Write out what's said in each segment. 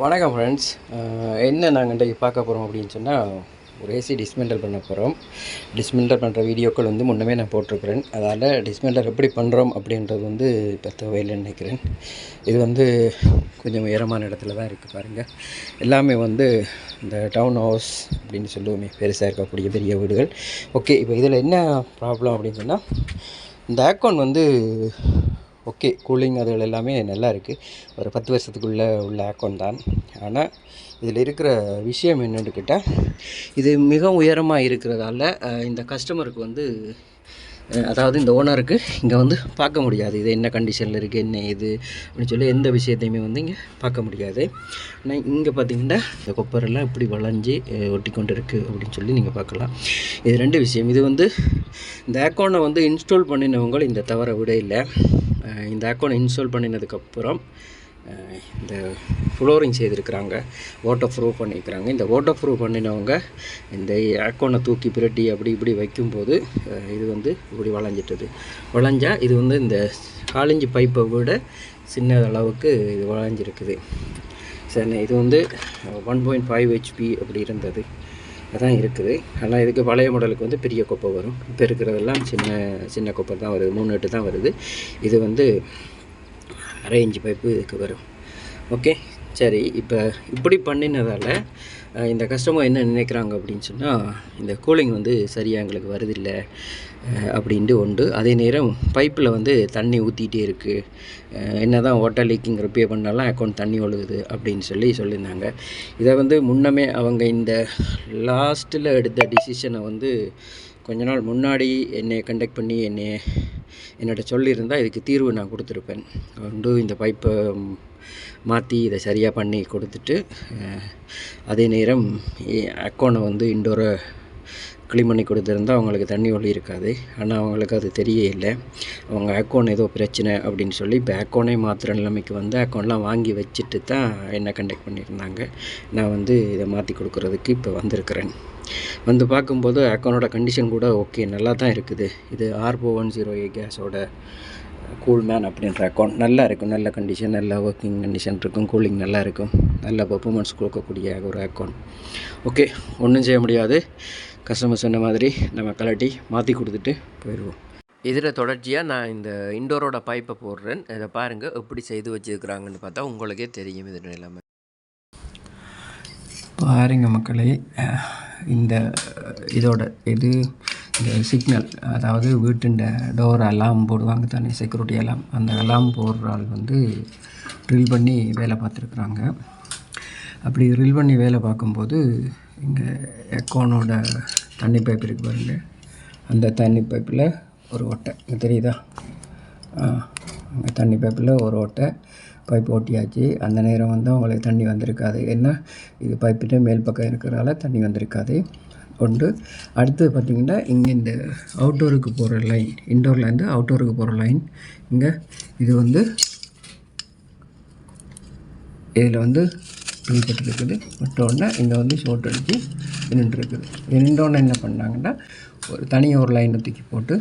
வணக்கம் ஃப்ரெண்ட்ஸ் என்ன நாங்கள் இன்றைக்கு பார்க்க போகிறோம் அப்படின்னு சொன்னால் ஒரு ஏசி டிஸ்மெண்டல் பண்ண போகிறோம் டிஸ்மெண்டல் பண்ணுற வீடியோக்கள் வந்து முன்னமே நான் போட்டிருக்கிறேன். அதால் டிஸ்மெண்டல் எப்படி பண்ணுறோம் அப்படின்றது வந்து இப்போ தேவையில்லைன்னு நினைக்கிறேன். இது வந்து கொஞ்சம் உயரமான இடத்துல தான் இருக்குது பாருங்கள் எல்லாமே வந்து இந்த டவுன் ஹவுஸ் அப்படின்னு சொல்லுவோமே பெருசாக இருக்கக்கூடிய பெரிய வீடுகள். ஓகே இப்போ இதில் என்ன ப்ராப்ளம் அப்படின்னு சொன்னால் இந்த அக்கௌண்ட் வந்து ஓகே கூலிங் அதுகள் எல்லாமே நல்லா இருக்குது ஒரு பத்து வருஷத்துக்குள்ளே உள்ள ஆக்கோன் தான். ஆனால் இதில் இருக்கிற விஷயம் என்னென்னு கேட்டால் இது மிக உயரமாக இருக்கிறதால இந்த கஸ்டமருக்கு வந்து அதாவது இந்த ஓனருக்கு இங்கே வந்து பார்க்க முடியாது. இது என்ன கண்டிஷனில் இருக்குது என்ன இது அப்படின்னு சொல்லி எந்த விஷயத்தையுமே வந்து இங்கே பார்க்க முடியாது. ஆனால் இங்கே பார்த்தீங்கன்னா இந்த கொப்பரெல்லாம் இப்படி வளைஞ்சு ஒட்டி கொண்டு இருக்குது அப்படின்னு சொல்லி நீங்கள் பார்க்கலாம். இது ரெண்டு விஷயம். இது வந்து இந்த அக்கௌண்ட்டை வந்து இன்ஸ்டால் பண்ணினவங்க இந்த தவறை விட இல்லை. இந்த அக்கௌண்ட் இன்ஸ்டால் பண்ணினதுக்கப்புறம் இந்த ஃப்ளோரிங் செய்திருக்கிறாங்க. வாட்டர் ப்ரூஃப் பண்ணியிருக்கிறாங்க. இந்த வாட்டர் ப்ரூவ் பண்ணினவங்க இந்த ஏக்கோனை தூக்கி பிரட்டி அப்படி இப்படி வைக்கும்போது இது வந்து இப்படி வளைஞ்சிட்டது. வளைஞ்சால் இது வந்து இந்த காலிஞ்சி பைப்பை விட சின்ன அளவுக்கு இது வளைஞ்சிருக்குது. சரி இது வந்து ஒன் பாயிண்ட் ஃபைவ் ஹெச்பி அப்படி இருந்தது. அதான் இருக்குது. ஆனால் இதுக்கு பழைய மாடலுக்கு வந்து பெரிய கொப்பை வரும். இப்போ இருக்கிறதெல்லாம் சின்ன சின்ன கொப்பை தான் வருது. மூணு எட்டு தான் வருது. இது வந்து அரை இன்ச்சு பைப்பு இதுக்கு வரும் ஓகே சரி இப்போ இப்படி பண்ணினதால் இந்த கஸ்டமர் என்ன நினைக்கிறாங்க அப்படின்னு சொன்னால் இந்த கூலிங் வந்து சரியாக எங்களுக்கு வருதில்லை அப்படின்ட்டு உண்டு. அதே நேரம் பைப்பில் வந்து தண்ணி ஊற்றிட்டே இருக்குது என்ன தான் வாட்டர் லீக்கிங் ரிப்பேர் பண்ணாலும் அக்கௌண்ட் தண்ணி ஒழுகுது அப்படின்னு சொல்லி சொல்லியிருந்தாங்க. இதை வந்து முன்னமே அவங்க இந்த லாஸ்ட்டில் எடுத்த டிசிஷனை வந்து கொஞ்ச நாள் முன்னாடி என்னை கண்டக்ட் பண்ணி என்னை என்னோட சொல்லியிருந்தால் இதுக்கு தீர்வு நான் கொடுத்துருப்பேன். வந்து இந்த பைப்பை மாற்றி இதை சரியாக பண்ணி கொடுத்துட்டு அதே நேரம் அக்கௌண்ட்டை வந்து இண்டோரை க்ளீன் பண்ணி கொடுத்துருந்தா அவங்களுக்கு தண்ணி ஒளி இருக்காது. ஆனால் அவங்களுக்கு அது தெரிய இல்லை. அவங்க அக்கௌண்ட் ஏதோ பிரச்சனை அப்படின்னு சொல்லி இப்போ அக்கௌண்டே மாற்றுற நிலைமைக்கு வந்து அக்கௌண்ட்லாம் வாங்கி வச்சுட்டு தான் என்னை கண்டக்ட் பண்ணியிருந்தாங்க. நான் வந்து இதை மாற்றி கொடுக்குறதுக்கு இப்போ வந்திருக்கிறேன். வந்து பார்க்கும்போது அக்கௌண்டோட கண்டிஷன் கூட ஓகே நல்லா தான் இருக்குது. இது ஆர்போ ஒன் ஜீரோ ஏ கேஸோட கூல்மேன் அப்படின்ற அக்கௌண்ட் நல்லா இருக்கும். நல்ல கண்டிஷன் நல்ல ஒர்க்கிங் கண்டிஷன் இருக்கும். கூலிங் நல்லா இருக்கும். நல்ல பெர்ஃபார்மன்ஸ் கொடுக்கக்கூடிய ஒரு அக்கௌண்ட் ஓகே ஒன்றும் செய்ய முடியாது. கஸ்டமர் சொன்ன மாதிரி நம்ம கலட்டி மாற்றி கொடுத்துட்டு போயிடுவோம். இதில் தொடர்ச்சியாக நான் இந்த இண்டோரோட பைப்பை போடுறேன். இதை பாருங்கள் எப்படி செய்து வச்சுருக்குறாங்கன்னு பார்த்தா உங்களுக்கே தெரியும் இது நிலைமை. பாருங்க மக்களே இந்த இதோட இது இந்த சிக்னல் அதாவது வீட்டுண்ட டோர் அலாம் போடுவாங்க தானே செக்யூரிட்டி அலாம் அந்த அலாம் போடுற ஆள் வந்து ட்ரில் பண்ணி வேலை பார்த்துருக்குறாங்க. அப்படி ட்ரில் பண்ணி வேலை பார்க்கும்போது இங்கே எக்கோனோட தண்ணி பைப் இருக்கு பாருங்க. அந்த தண்ணி பைப்பில் ஒரு ஓட்டை. இங்கே தெரியுதா? அங்கே தண்ணி பைப்பில் ஒரு ஓட்டை. பைப் ஓட்டியாச்சு. அந்த நேரம் வந்து அவங்களுக்கு தண்ணி வந்திருக்காது. ஏன்னா இது பைப்பிட்ட மேல் பக்கம் இருக்கிறதால தண்ணி வந்திருக்காது. கொண்டு அடுத்தது பார்த்திங்கன்னா இங்கே இந்த அவுட்டோருக்கு போகிற லைன் இன்டோர்லேருந்து அவுட்டோருக்கு போகிற லைன் இங்கே இது வந்து இதில் வந்து பின்பட்டு இருக்குது விட்டோடனே இங்கே வந்து ஷோட் அடித்து நின்றுருக்குது. இது நின்றோடனே என்ன பண்ணாங்கன்னா ஒரு தனியாக ஒரு லைனை தூக்கி போட்டு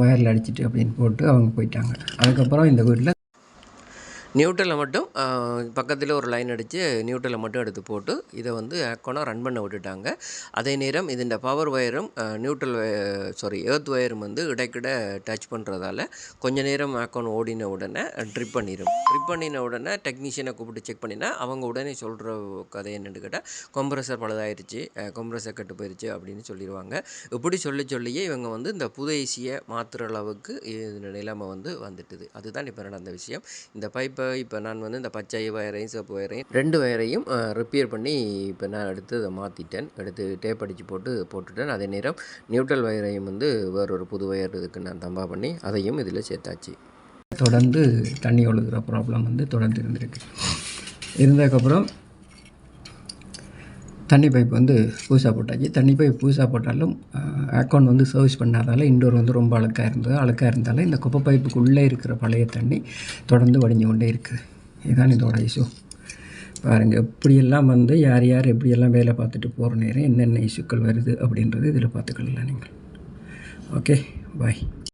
வயரில் அடிச்சிட்டு அப்படின்னு போட்டு அவங்க போயிட்டாங்க. அதுக்கப்புறம் இந்த வீட்டில் நியூட்ரலில் மட்டும் பக்கத்தில் ஒரு லைன் அடித்து நியூட்ரலை மட்டும் எடுத்து போட்டு இதை வந்து ஆக்கோனாக ரன் பண்ண விட்டுட்டாங்க. அதே நேரம் இதன் பவர் ஒயரும் நியூட்ரல் சாரி எர்த் ஒயரும் வந்து இடைக்கிட டச் பண்ணுறதால கொஞ்ச நேரம் ஆக்கோன் ஓடின உடனே ட்ரிப் பண்ணிடும் ட்ரிப் பண்ணின உடனே டெக்னீஷியனை கூப்பிட்டு செக் பண்ணினா அவங்க உடனே சொல்கிற கதை என்னென்னு கேட்டால் கொம்ப்ரஸர் பழுதாயிருச்சு கொம்ப்ரஸர் கெட்டு போயிருச்சு அப்படின்னு சொல்லிடுவாங்க இப்படி சொல்லி சொல்லியே இவங்க வந்து இந்த புது ஏசியை மாற்றுற அளவுக்கு இந்த நிலைமை வந்து வந்துட்டுது. அதுதான் இப்போ நடந்த விஷயம். இந்த பைப்பை இப்போ நான் வந்து இந்த பச்சை வயரையும் சிவப்பு வயரையும் ரெண்டு வயரையும் ரிப்பேர் பண்ணி இப்போ நான் எடுத்து அதை மாற்றிட்டேன் எடுத்து டேப் அடித்து போட்டு போட்டுட்டேன். அதே நேரம் நியூட்ரல் வயரையும் வந்து வேறொரு புது வயர் இதுக்கு நான் தம்பா பண்ணி அதையும் இதில் சேர்த்தாச்சு. தொடர்ந்து தண்ணி ஒழுகிற ப்ராப்ளம் வந்து தொடர்ந்து இருந்திருக்கு. இருந்ததுக்கப்புறம் தண்ணி பைப் வந்து புதுசாக போட்டாச்சு. தண்ணி பைப் புதுசாக போட்டாலும் அக்கௌண்ட் வந்து சர்வீஸ் பண்ணாதால் இண்டோர் வந்து ரொம்ப அழுக்காக இருந்தது. அழுக்காக இருந்தாலும் இந்த குப்பை பைப்புக்குள்ளே இருக்கிற பழைய தண்ணி தொடர்ந்து வடிஞ்சு கொண்டே இருக்குது இதுதான் இதோட இஷ்யூ பாருங்கள் எப்படியெல்லாம் வந்து யார் யார் எப்படியெல்லாம் வேலை பார்த்துட்டு போகிற நேரம் என்னென்ன இஷ்யூக்கள் வருது அப்படின்றது இதில் பார்த்துக்கலாம் நீங்கள். Okay bye